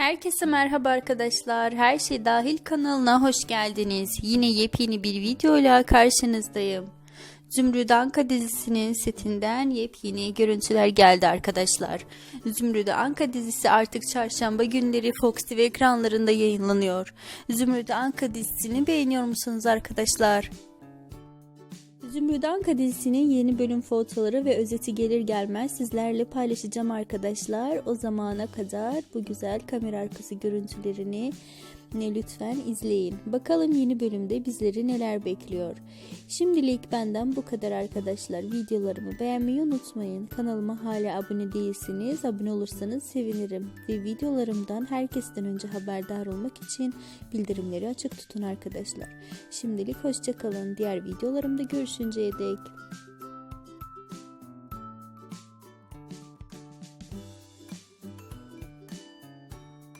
Herkese merhaba arkadaşlar. Her şey dahil kanalına hoş geldiniz. Yine yepyeni bir videoyla karşınızdayım. Zümrüt Anka dizisinin setinden yepyeni görüntüler geldi arkadaşlar. Zümrüt Anka dizisi artık çarşamba günleri Fox TV ekranlarında yayınlanıyor. Zümrüt Anka dizisini beğeniyor musunuz arkadaşlar? Zümrüt Anka dizisinin yeni bölüm fotoları ve özeti gelir gelmez sizlerle paylaşacağım arkadaşlar. O zamana kadar bu güzel kamera arkası görüntülerini ne lütfen izleyin. Bakalım yeni bölümde bizleri neler bekliyor. Şimdilik benden bu kadar arkadaşlar. Videolarımı beğenmeyi unutmayın. Kanalıma hala abone değilsiniz. Abone olursanız sevinirim. Ve videolarımdan herkesten önce haberdar olmak için bildirimleri açık tutun arkadaşlar. Şimdilik hoşçakalın. Diğer videolarımda görüşünceye dek.